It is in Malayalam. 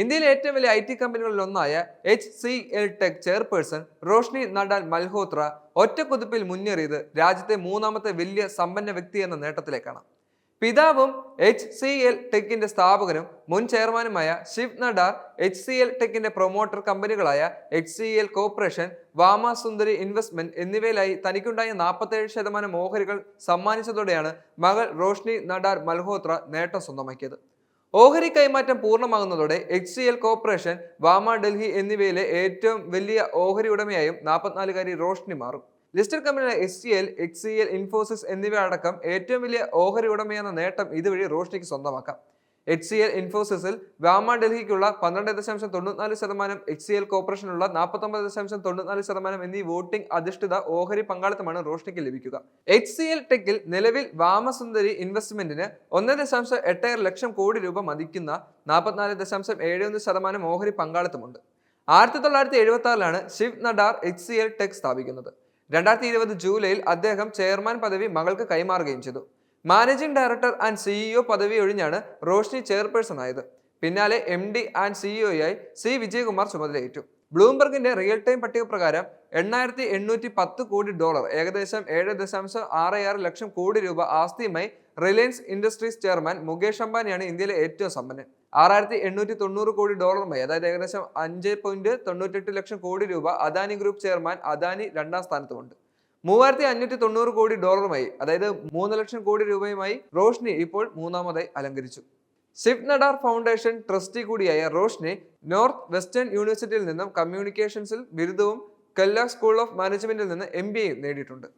ഇന്ത്യയിലെ ഏറ്റവും വലിയ ഐ ടി കമ്പനികളിൽ ഒന്നായ H C L tech chairperson Roshni Nadar Malhotra ഒറ്റക്കുതിപ്പിൽ മുന്നേറിയത് രാജ്യത്തെ മൂന്നാമത്തെ വലിയ സമ്പന്ന വ്യക്തി എന്ന നേട്ടത്തിലേക്കാണ്. പിതാവും എച്ച് സി എൽ ടെക്കിന്റെ സ്ഥാപകനും മുൻ ചെയർമാനുമായ Shiv Nadar H C L ടെക്കിന്റെ promoter കമ്പനികളായ H C L corporation Vama Sundari investment എന്നിവയിലായി തനിക്കുണ്ടായ നാൽപ്പത്തേഴ് ശതമാനം ഓഹരികൾ സമ്മാനിച്ചതോടെയാണ് മകൾ റോഷ്നി നഡാർ മൽഹോത്ര നേട്ടം സ്വന്തമാക്കിയത്. ഓഹരി കൈമാറ്റം പൂർണമാകുന്നതോടെ H C L corporation Vama Delhi എന്നിവയിലെ ഏറ്റവും വലിയ ഓഹരി ഉടമയായും നാൽപ്പത്തിനാലുകാരി റോഷ്നി മാറും. ലിസ്റ്റഡ് കമ്പനിയായ S C L H C L Infosys എന്നിവ അടക്കം ഏറ്റവും വലിയ ഓഹരി ഉടമയെന്ന നേട്ടം ഇതുവഴി റോഷ്നിക്ക് സ്വന്തമാക്കാം. എച്ച് സി എൽ ഇൻഫോസിസിൽ വാമ ഡൽഹിക്കുള്ള പന്ത്രണ്ട് ദശാംശം തൊണ്ണൂറ്റിനാല് ശതമാനം എച്ച് സി എൽ കോർപ്പറേഷനുള്ള നാൽപ്പത്തൊമ്പത് ദശാംശം തൊണ്ണൂറ്റിനാല് ശതമാനം എന്നീ വോട്ടിംഗ് അധിഷ്ഠിത ഓഹരി പങ്കാളിത്തമാണ് റോഷ്നിക്ക് ലഭിക്കുക. എച്ച് സി എൽ ടെക്കിൽ നിലവിൽ വാമസുന്ദരി ഇൻവെസ്റ്റ്മെന്റിന് ഒന്ന് ദശാംശം എട്ടേഴ് ലക്ഷം കോടി രൂപ മതിക്കുന്ന നാൽപ്പത്തിനാല് ദശാംശം ഏഴ് ഒന്ന് ശതമാനം ഓഹരി പങ്കാളിത്തമുണ്ട്. ആയിരത്തി തൊള്ളായിരത്തി എഴുപത്തി ആറിലാണ് Shiv Nadar H C L Tech സ്ഥാപിക്കുന്നത്. രണ്ടായിരത്തി ഇരുപത് ജൂലൈയിൽ അദ്ദേഹം ചെയർമാൻ പദവി മകൾക്ക് കൈമാറുകയും ചെയ്തു. മാനേജിംഗ് ഡയറക്ടർ ആൻഡ് സിഇഒ പദവി ഒഴിഞ്ഞാണ് റോഷ്നി ചെയർപേഴ്സൺ ആയത്. പിന്നാലെ എം ഡി ആൻഡ് സിഇഒയായി സി വിജയകുമാർ ചുമതലയേറ്റു. ബ്ലൂംബർഗിന്റെ റിയൽ ടൈം പട്ടിക പ്രകാരം എണ്ണായിരത്തി എണ്ണൂറ്റി പത്ത് കോടി ഡോളർ ഏകദേശം ഏഴ് ദശാംശം ആറ് ആറ് ലക്ഷം കോടി രൂപ ആസ്തിയുമായി റിലയൻസ് ഇൻഡസ്ട്രീസ് ചെയർമാൻ മുകേഷ് അംബാനിയാണ് ഇന്ത്യയിലെ ഏറ്റവും സമ്പന്നൻ. ആറായിരത്തി എണ്ണൂറ്റി തൊണ്ണൂറ് കോടി ഡോളറുമായി അതായത് ഏകദേശം അഞ്ച് പോയിന്റ് തൊണ്ണൂറ്റെട്ട് ലക്ഷം കോടി രൂപ അദാനി ഗ്രൂപ്പ് ചെയർമാൻ അദാനി രണ്ടാം സ്ഥാനത്തുമുണ്ട്. മൂവായിരത്തി അഞ്ഞൂറ്റി തൊണ്ണൂറ് കോടി ഡോളറുമായി അതായത് മൂന്ന് ലക്ഷം കോടി രൂപയുമായി റോഷ്നി ഇപ്പോൾ മൂന്നാമതായി അലങ്കരിച്ചു. ശിവ് നഡാർ ഫൗണ്ടേഷൻ ട്രസ്റ്റി കൂടിയായ റോഷ്നി നോർത്ത് വെസ്റ്റേൺ യൂണിവേഴ്സിറ്റിയിൽ നിന്നും കമ്മ്യൂണിക്കേഷൻസിൽ ബിരുദവും കെല്ല സ്കൂൾ ഓഫ് മാനേജ്മെന്റിൽ നിന്ന് എം ബി എയും നേടിയിട്ടുണ്ട്.